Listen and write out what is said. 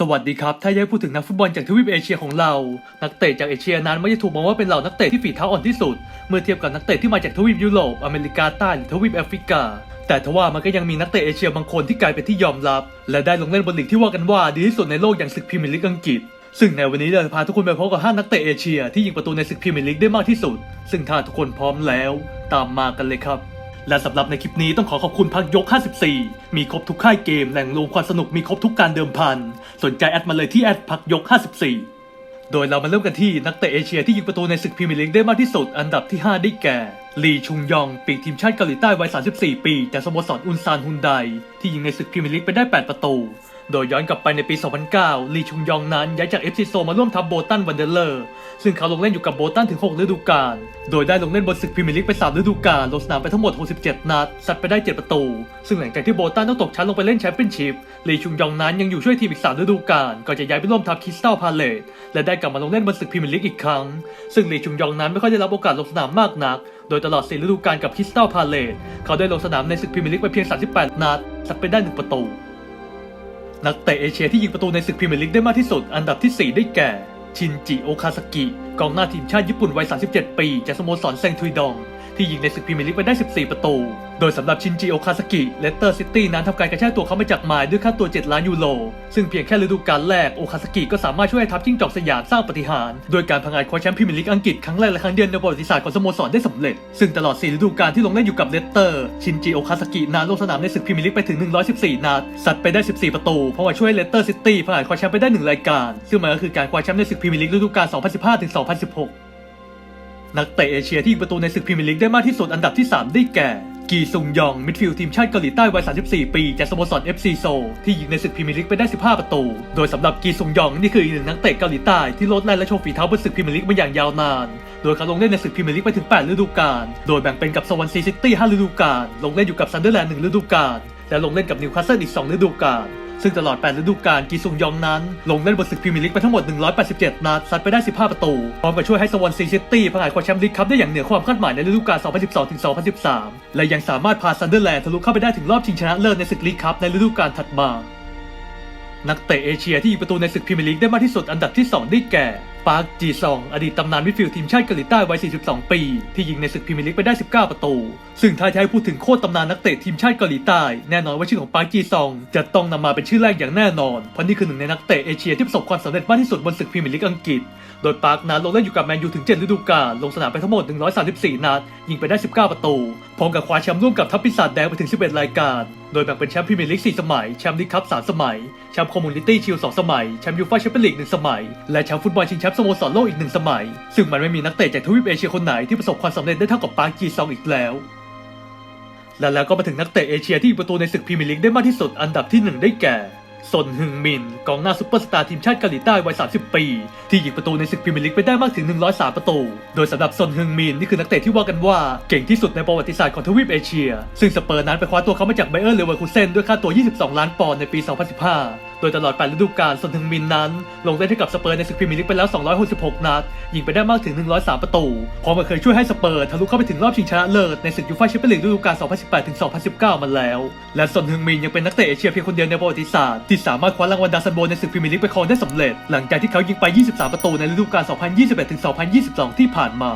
สวัสดีครับ ถ้าจะให้พูดถึงนักฟุตบอลจากทวีปเอเชียของเรา นักเตะจากเอเชียนั้นไม่จะถูกมองว่าเป็นเหล่านักเตะที่ฝีเท้าอ่อนที่สุด เมื่อเทียบกับนักเตะที่มาจากทวีปยุโรป อเมริกาใต้หรือทวีปแอฟริกา แต่ทว่ามันก็ยังมีนักเตะเอเชียบางคนที่กลายเป็นที่ยอมรับ และได้ลงเล่นบนลีกที่ว่ากันว่าดีที่สุดในโลกอย่างศึกพรีเมียร์ลีกอังกฤษ ซึ่งในวันนี้เราจะพาทุกคนไปพบกับห้านักเตะเอเชียที่ยิงประตูในศึกพรีเมียร์ลีกได้มากที่สุด ซึ่งถ้าทุกคนพร้อมแล้ว ตามมากันเลยครับ และสำหรับในคลิปนี้ต้องขอขอบคุณพักยก 54 มีครบทุกค่ายเกมแหล่งรวมความสนุกมีครบทุกการเดิมพัน สนใจแอดมาเลยที่แอดพักยก 54 โดยเรามาเริ่มกันที่นักเตะเอเชียที่ยิงประตูในศึกพรีเมียร์ลีกได้มากที่สุด อันดับที่ 5 ได้แก่ ลีชุงยอง ปีกทีมชาติเกาหลีใต้วัย 34 ปี จากสโมสรอุนซานฮุนไดที่ยิงในศึกพรีเมียร์ลีกไปได้ 8 ประตู โดยย้อนกลับไปในปี 2009 ลีชุงยองนั้นย้ายจาก FC โซมาร่วมทัพโบตันวันเดอร์เลอร์ ซึ่งเขาลงเล่นอยู่กับโบตันถึง 6 ฤดูกาล โดยได้ลงเล่นบนศึกพรีเมียร์ลีกไป 3 ฤดูกาล ลงสนามไปทั้งหมด 67 นัด ซัดไปได้ 7 ประตู ซึ่งหลังจากที่โบตันต้องตกชั้นลงไปเล่นแชมเปี้ยนชิพ ลีชุงยองนั้นยังอยู่ช่วยทีมอีก 3 ฤดูกาล ก่อนจะย้ายไปร่วมทัพคริสตัลพาเลต และได้กลับมาลงเล่นบนศึกพรีเมียร์ลีกอีกครั้ง ซึ่งลีชุงยองนั้นไม่ค่อยได้รับโอกาสลงสนามมากนัก โดยตลอด 4 ฤดูกาลกับคริสตัลพาเลต เขาได้ลงสนามในศึกพรีเมียร์ลีกไปเพียง 38 นัด ซัดไปได้ 1 ประตู นักเตะเอเชียที่ยิงประตูในศึกพรีเมียร์ลีกได้มากที่สุด อันดับที่ 4 ได้แก่ ชินจิโอคาสกิ กองหน้าทีมชาติญี่ปุ่นวัย 37 ปี จากสโมสรเซงทุยดอง ที่ยิงในศึกพรีเมียร์ลีกไปได้ 14 ประตู โดยสำหรับชินจิโอคาซากิเลสเตอร์ซิตี้นั้นทำการกระชากตัวเขามาจากมายด้วยค่าตัว 7 ล้านยูโร ซึ่งเพียงแค่ฤดูกาลแรกโอคาซากิก็สามารถช่วยให้ทัพจิ้งจอกสยามสร้างปาฏิหารย์โดยการพังงาดคว้าแชมป์พรีเมียร์ลีกอังกฤษครั้งแรกและครั้งเดียวในประวัติศาสตร์ของสโมสรได้สำเร็จ ซึ่งตลอด 4 ฤดูกาลที่ลงเล่นอยู่กับเลสเตอร์ชินจิโอคาซากินั้นลงสนามในศึกพรีเมียร์ลีกไปถึง 114 นัดสัดไปได้ 14 ประตูเพราะว่าช่วยเลสเตอร์ซิตี้ผ่านคว้าแชมป์ไปได้หนึ่งรายการ ซึ่งมันก็คือการคว้าแชมป์ในศึกพรีเมียร์ลีกฤดูกาล 2015-2016 นักเตะเอเชียที่ยิงประตูในศึกพรีเมียร์ลีกได้มากที่สุดอันดับที่ 3 ได้แก่ กีซุงยอง มิดฟิลด์ทีมชาติเกาหลีใต้วัย 34 ปี จากสโมสร FC โซที่ยิงในศึกพรีเมียร์ลีกไปได้ 15 ประตู โดยสำหรับกีซุงยองนี่คืออีกหนึ่งนักเตะเกาหลีใต้ที่โลดแล่นและโชว์ฝีเท้าบนศึกพรีเมียร์ลีกมาอย่างยาวนาน โดยเขาลงเล่นในศึกพรีเมียร์ลีกไปถึง 8 ฤดูกาล โดยแบ่งเป็นกับสวอนซีซิตี้ 5 ฤดูกาล ลงเล่นอยู่กับซันเดอร์แลนด์ 1 ฤดูกาล และลงเล่นกับนิวคาสเซิลอีก 2 ฤดูกาล ซึ่งตลอด 8 ฤดูกาลกีซุงยองนั้น ลงเล่นบนศึกพรีเมียร์ลีกไปทั้งหมด 187 นัดซัดไปได้ 15 ประตู พร้อมกับช่วยให้สวอนซีซิตี้ผ่านคว้าแชมป์ลีกคัพได้อย่างเหนือความคาดหมายในฤดูกาล 2012-2013 และยังสามารถพาซันเดอร์แลนด์ทะลุเข้าไปได้ถึงรอบชิงชนะเลิศในศึกลีกคัพในฤดูกาลถัดมา นักเตะเอเชียที่ยิงประตูในศึกพรีเมียร์ลีกได้มากที่สุดอันดับที่ 2 ได้แก่ ปาร์คจีซองอดีตตำนานมิดฟิลด์ทีมชาติเกาหลีใต้วัย 42 ปี ที่ยิงในศึกพรีเมียร์ลีกไปได้ 19 ประตู ซึ่งถ้าจะให้พูดถึงโคตรตำนานนักเตะทีมชาติเกาหลีใต้ แน่นอนว่าชื่อของปาร์คจีซอง จะต้องนำมาเป็นชื่อแรกอย่างแน่นอน เพราะนี่คือหนึ่งในนักเตะเอเชียที่ประสบความสำเร็จมากที่สุดบนศึกพรีเมียร์ลีกอังกฤษ โดยปาร์คนั้นลงเล่นอยู่กับแมนยูถึง 7 ฤดูกาล ลงสนามไปทั้งหมด 134 นัด ยิงไปได้ 19 ประตู พร้อมกับคว้าแชมป์ร่วมกับทัพปีศาจแดงไปถึง 11 รายการโดยแบ่งเป็นแชมป์พรีเมียร์ลีก4สมัย แชมป์ลีกคัพ3สมัย แชมป์คอมมูนิตี้ชิลด์2สมัย แชมป์ยูฟ่าแชมเปี้ยนลีก1สมัย และแชมป์ฟุตบอลชิงแชมป์สโมสรโลกอีก 1 สมัย ซึ่งมันไม่มีนักเตะจากทวีปเอเชียคนไหนที่ประสบความสำเร็จได้เท่ากับปาร์คจีซองอีกแล้ว และแล้วก็มาถึงนักเตะเอเชียที่ยิงประตูในศึกพรีเมียร์ลีกได้มากที่สุดอันดับที่ 1 ได้แก่ ซนฮึงมิน กองหน้าซุปเปอร์สตาร์ทีมชาติเกาหลีใต้วัย 30 ปี ที่ยิงประตูในศึกพรีเมียร์ลีกไปได้มากถึง 103 ประตู โดยสำหรับซนฮึงมิน นี่คือนักเตะที่ว่ากันว่าเก่งที่สุดในประวัติศาสตร์ของทวีปเอเชีย ซึ่งสเปอร์นั้นไปคว้าตัวเขามาจากไบเออร์เลเวอร์คูเซนด้วยค่าตัว 22 ล้านปอนด์ในปี 2015 โดยตลอด 8 ฤดูกาลซนฮึงมินนั้น ลงเล่นให้กับสเปอร์ในศึกพรีเมียร์ลีกไปแล้ว 266 นัด ยิงไปได้มากถึง 103 ประตู พร้อมกับเคยช่วยให้สเปอร์ทะลุเข้าไปถึงรอบชิงชนะเลิศในศึกยูฟ่าแชมเปี้ยนลีกฤดูกาล 2018-2019 มาแล้ว และซนฮึงมินยังเป็นนักเตะเอเชียเพียงคนเดียวในประวัติศาสตร์ที่สามารถคว้ารางวัลดาวซันโบในศึกพรีเมียร์ลีกไปครองได้สำเร็จ หลังจากที่เขายิงไป 23 ประตูในฤดูกาล 2021-2022 ที่ผ่านมา